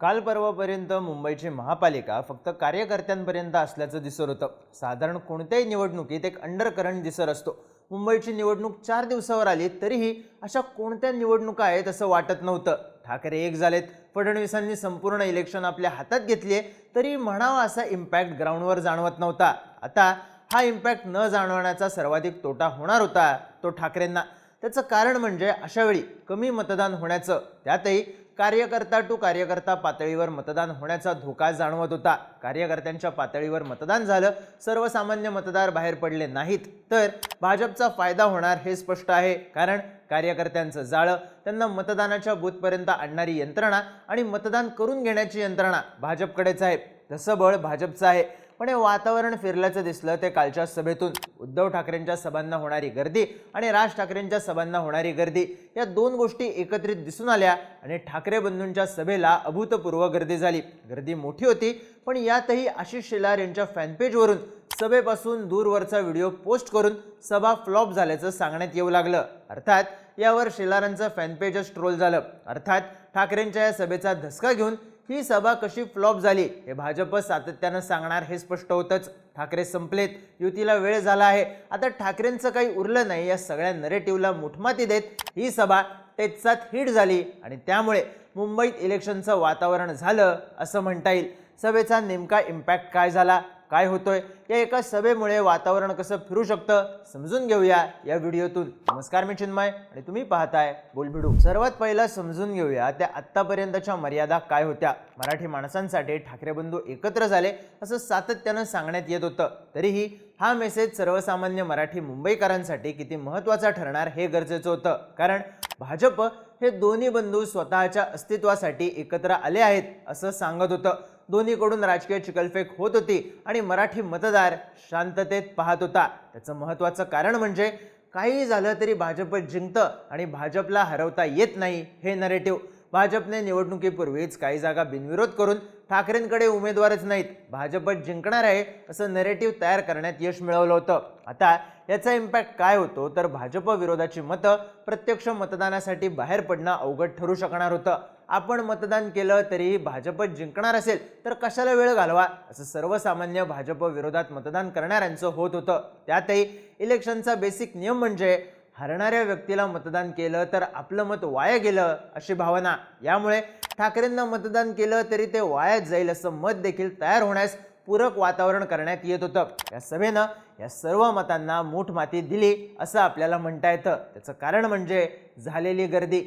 काल परवापर्यंत मुंबईची महापालिका फक्त कार्यकर्त्यांपर्यंत असल्याचं दिसत होतं. साधारण कोणत्याही निवडणुकीत एक अंडर करंट दिसत असतो. मुंबईची निवडणूक चार दिवसावर आली तरीही अशा कोणत्या निवडणुका आहेत असं वाटत नव्हतं. ठाकरे एक झालेत. फडणवीसांनी संपूर्ण इलेक्शन आपल्या हातात घेतली तरी म्हणावा असा इम्पॅक्ट ग्राउंडवर जाणवत नव्हता. आता हा इम्पॅक्ट न जाणवण्याचा सर्वाधिक तोटा होणार होता तो ठाकरेंना. त्याचं कारण म्हणजे अशावेळी कमी मतदान होण्याचं. त्यातही कार्यकर्ता टू कार्यकर्ता पातळीवर मतदान होण्याचा धोका जाणवत होता. कार्यकर्त्यांच्या पातळीवर मतदान झालं. सर्वसामान्य मतदार बाहेर पडले नाहीत. तर भाजपचा फायदा होणार हे स्पष्ट आहे. कारण कार्यकर्त्यांचं जाळं त्यांना मतदानाच्या बूथपर्यंत आणणारी यंत्रणा आणि मतदान करून घेण्याची यंत्रणा भाजपकडेच आहे. तसं बळ भाजपचं आहे. पण हे वातावरण फिरल्याचं दिसलं ते कालच्या सभेतून. उद्धव ठाकरेंच्या सभांना होणारी गर्दी आणि राज ठाकरेंच्या सभांना होणारी गर्दी या दोन गोष्टी एकत्रित दिसून आल्या आणि ठाकरे बंधूंच्या सभेला अभूतपूर्व गर्दी झाली. गर्दी मोठी होती पण यातही आशिष शेलार यांच्या फॅनपेजवरून सभेपासून दूरवरचा व्हिडिओ पोस्ट करून सभा फ्लॉप झाल्याचं सांगण्यात येऊ लागलं. अर्थात यावर शेलारांचं फॅनपेजच ट्रोल झालं. अर्थात ठाकरेंच्या या सभेचा धसका घेऊन ही सभा कशी फ्लॉप झाली हे भाजप सातत्यानं सांगणार हे स्पष्ट होतंच. ठाकरे संपलेत युतीला वेळ झाला आहे. आता ठाकरेंचं काही उरलं नाही या सगळ्या नरेटिव्हला मुठमाती देत ही सभा टेचात हिट झाली आणि त्यामुळे मुंबईत इलेक्शनचं वातावरण झालं असं म्हणता येईल. सभेचा नेमका इम्पॅक्ट काय झाला? काय होतोय या एका सभेमुळे वातावरण कसं फिरू शकतं समजून घेऊया या व्हिडिओतून. नमस्कार मी चिन्मय आणि तुम्ही पाहताय बोलबिडू. सर्वात पहिला समजून घेऊया त्या आत्तापर्यंतच्या मर्यादा काय होत्या. मराठी माणसांसाठी ठाकरे बंधू एकत्र झाले असं सातत्यानं सांगण्यात येत होतं. तरीही हा मेसेज सर्वसामान्य मराठी मुंबईकरांसाठी किती महत्त्वाचा ठरणार हे गरजेचं होतं. कारण भाजप हे दोन्ही बंधू स्वतःच्या अस्तित्वासाठी एकत्र आले आहेत असं सांगत होतं. दोन्हीकडून राजकीय चिकलफेक होत होती आणि मराठी मतदार शांततेत पाहत होता. त्याचं महत्त्वाचं कारण म्हणजे काही झालं तरी भाजप जिंकतं आणि भाजपला हरवता येत नाही हे नरेटिव्ह भाजपने निवडणुकीपूर्वीच काही जागा बिनविरोध करून ठाकरेंकडे उमेदवारच नाहीत. भाजपच जिंकणार आहे असं नरेटिव्ह तयार करण्यात यश मिळवलं होतं. आता याचा इम्पॅक्ट काय होतो तर भाजप विरोधाची मतं प्रत्यक्ष मतदानासाठी बाहेर पडणं अवघड ठरू शकणार होतं. आपण मतदान केलं तरीही भाजपच जिंकणार असेल तर कशाला वेळ घालवा? असं सर्वसामान्य भाजप विरोधात मतदान करणाऱ्यांचं होत होतं. त्यातही इलेक्शनचा बेसिक नियम म्हणजे हरणाऱ्या व्यक्तीला मतदान केलं तर आपलं मत वाया गेलं अशी भावना. यामुळे ठाकरेंना मतदान केलं तरी ते वायाच जाईल असं मत देखील तयार होण्यास पूरक वातावरण करण्यात येत होतं. या सभेनं या सर्व मतांना मूठ माती दिली असं आपल्याला म्हणता येतं. त्याचं कारण म्हणजे झालेली गर्दी.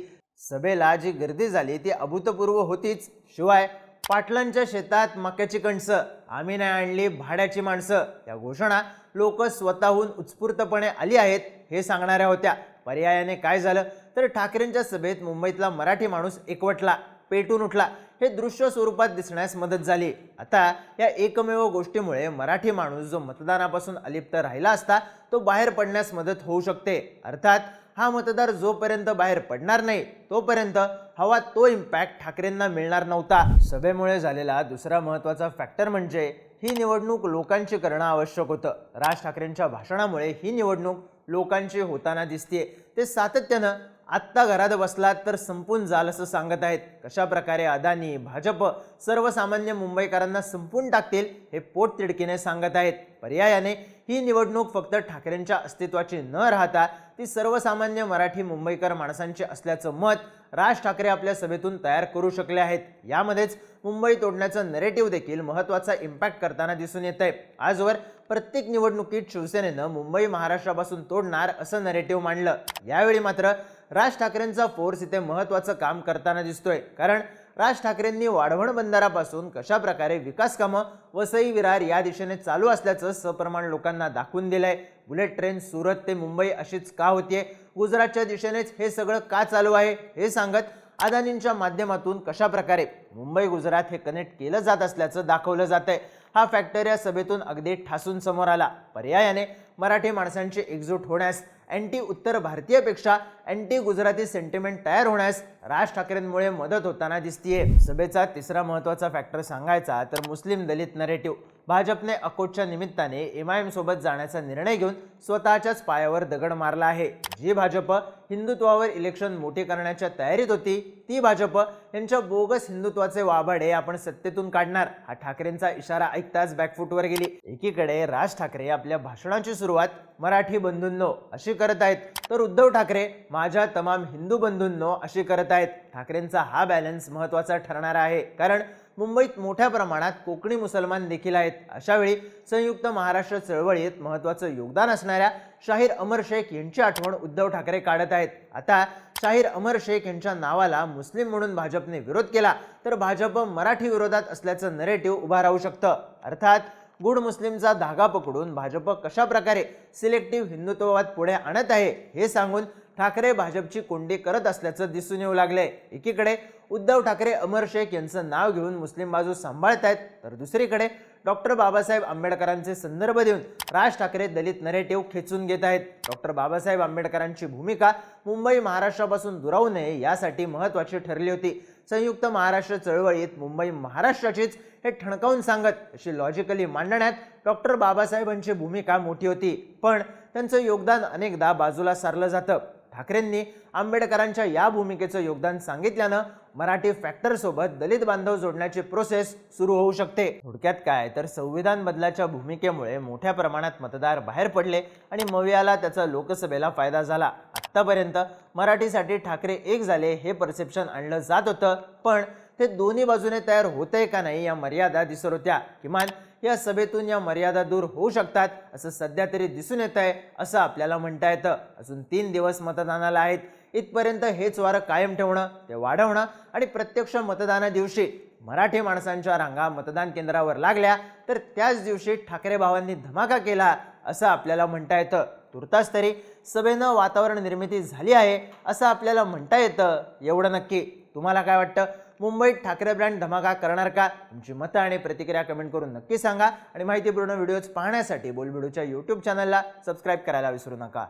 सभेला जी गर्दी झाली ती अभूतपूर्व होतीच. शिवाय पाटलांच्या शेतात मक्याची कणसं आम्ही नाही आणली भाड्याची माणसं. या घोषणा लोक स्वतःहून उत्स्फूर्तपणे आली आहेत हे सांगणाऱ्या होत्या. पर्यायाने काय झालं? तर ठाकरेंच्या सभेत मुंबईतला मराठी माणूस एकवटला. पेटून उठला. हे दृश्य स्वरूपात दिसण्यास मदत झाली. आता या एकमेव गोष्टीमुळे मराठी माणूस जो मतदानापासून अलिप्त राहिला असता तो बाहेर पडण्यास मदत होऊ शकते. अर्थात हा मतदार जोपर्यंत बाहेर पडणार नाही तोपर्यंत हवा तो इम्पॅक्ट ठाकरेंना मिळणार नव्हता. सभेमुळे झालेला दुसरा महत्त्वाचा फॅक्टर म्हणजे ही निवडणूक लोकांची करणं आवश्यक होतं. राज ठाकरेंच्या भाषणामुळे ही निवडणूक लोकांची होताना दिसते ते सातत्यानं आत्ता घरात बसलात तर संपून जाल असं सांगत आहेत. कशा प्रकारे अदानी भाजप सर्वसामान्य मुंबईकरांना संपून टाकतील हे पोट तिडकीने सांगत आहेत. पर्यायाने ही निवडणूक फक्त ठाकरेंच्या अस्तित्वाची न राहता ती सर्वसामान्य मराठी मुंबईकर माणसांची असल्याचं मत राज ठाकरे आपल्या सभेतून तयार करू शकले आहेत. यामध्येच मुंबई तोडण्याचं नरेटिव्ह देखील महत्त्वाचा इम्पॅक्ट करताना दिसून येत आहे आजवर प्रत्येक निवडणुकीत शिवसेनेनं मुंबई महाराष्ट्रापासून तोडणार असं नरेटिव्ह मांडलं. यावेळी मात्र राज ठाकरेंचा फोर्स इथे महत्त्वाचं काम करताना दिसतोय. कारण राज ठाकरेंनी वाढवण बंदरापासून कशा प्रकारे विकास कामं वसई विरार या दिशेने चालू असल्याचं सप्रमाण लोकांना दाखवून दिलंय. बुलेट ट्रेन सुरत ते मुंबई अशीच का होतीये? गुजरातच्या दिशेनेच हे सगळं का चालू आहे? हे सांगत अदानींच्या माध्यमातून कशा प्रकारे मुंबई गुजरात हे कनेक्ट केलं जात असल्याचं दाखवलं जात आहे हा फॅक्टर या सभेतून अगदी ठासून समोर आला. पर्यायाने मराठी माणसांची एकजूट होण्यास अँटी उत्तर भारतीयपेक्षा अँटी गुजराती सेंटिमेंट तयार होण्यास राज ठाकरेंमुळे मदत होताना दिसतीये. सभेचा तिसरा महत्त्वाचा फॅक्टर सांगायचा तर मुस्लिम दलित नरेटिव्ह भाजपने अकोटच्या निमित्ताने एम आय एमसोबत जाण्याचा निर्णय घेऊन स्वतःच्याच पायावर दगड मारला आहे. जी भाजप हिंदुत्वावर इलेक्शन मोठी करण्याच्या तयारीत होती ती भाजप यांच्या बोगस हिंदुत्वाचे वाभाडे आपण सत्तेतून काढणार हा ठाकरेंचा इशारा ऐकताच बॅकफूटवर गेली. एकीकडे राज ठाकरे आपल्या भाषणाची सुरुवात मराठी बंधूंनो अशी करत आहेत तर उद्धव ठाकरे माझ्या तमाम हिंदू बंधूंनो अशी करत आहेत. ठाकरेंचा हा बॅलन्स महत्त्वाचा ठरणार आहे. कारण मुंबईत मोठ्या प्रमाणात कोकणी मुसलमान देखील आहेत. अशावेळी संयुक्त महाराष्ट्र चळवळीत महत्त्वाचं योगदान असणाऱ्या शाहीर अमर शेख यांची आठवण उद्धव ठाकरे काढत आहेत. आता शाहीर अमर शेख यांच्या नावाला मुस्लिम म्हणून भाजपने विरोध केला तर भाजप मराठी विरोधात असल्याचं नरेटिव्ह उभा राहू शकतं. अर्थात गुड मुस्लिमचा धागा पकडून भाजप कशा प्रकारे सिलेक्टिव्ह हिंदुत्ववाद पुढे आणत आहे हे सांगून ठाकरे भाजपची कोंडी करत असल्याचं दिसून येऊ लागले एकीकडे उद्धव ठाकरे अमर शेख यांचं नाव घेऊन मुस्लिम बाजू सांभाळत आहेत तर दुसरीकडे डॉक्टर बाबासाहेब आंबेडकरांचे संदर्भ देऊन राज ठाकरे दलित नरेटिव्ह खेचून घेत आहेत डॉक्टर बाबासाहेब आंबेडकरांची भूमिका मुंबई महाराष्ट्रापासून दुरावू नये यासाठी महत्वाची ठरली होती. संयुक्त महाराष्ट्र चळवळीत मुंबई महाराष्ट्राचीच हे ठणकावून सांगत अशी लॉजिकली मांडण्यात डॉक्टर बाबासाहेबांची भूमिका मोठी होती. पण त्यांचं योगदान अनेकदा बाजूला सारलं जातं. ठाकरेंनी आंबेडकरांच्या या भूमिकेचं योगदान सांगितल्यानं मराठी फॅक्टरसोबत दलित बांधव जोडण्याची प्रोसेस सुरू होऊ शकते. थोडक्यात काय? तर संविधान बदलाच्या भूमिकेमुळे मोठ्या प्रमाणात मतदार बाहेर पडले आणि मवियाला त्याचा लोकसभेला फायदा झाला. आत्तापर्यंत मराठीसाठी ठाकरे एक झाले हे परसेप्शन आणलं जात होतं पण ते दोन्ही बाजूने तयार होतंय का नाही या मर्यादा दिसत होत्या. किमान या सभेतून या मर्यादा दूर होऊ शकतात असं सध्या तरी दिसून येत आहे असं आपल्याला म्हणता येतं. अजून तीन दिवस मतदानाला आहेत. इथपर्यंत हेच वारं कायम ठेवणं ते वाढवणं आणि प्रत्यक्ष मतदाना दिवशी मराठी माणसांच्या रांगा मतदान केंद्रावर लागल्या तर त्याच दिवशी ठाकरे भावांनी धमाका केला असं आपल्याला म्हणता येतं. तुर्तास तरी सभेनं वातावरण निर्मिती झाली आहे असं आपल्याला म्हणता येतं. एवढं नक्की. तुम्हाला काय वाटतं? मुंबईत ठाकरे ब्रँड धमाका करणार का? तुमची मतं आणि प्रतिक्रिया कमेंट करून नक्की सांगा. आणि माहितीपूर्ण व्हिडिओज पाहण्यासाठी बोलबिडूच्या यूट्यूब चॅनलला सबस्क्राईब करायला विसरू नका.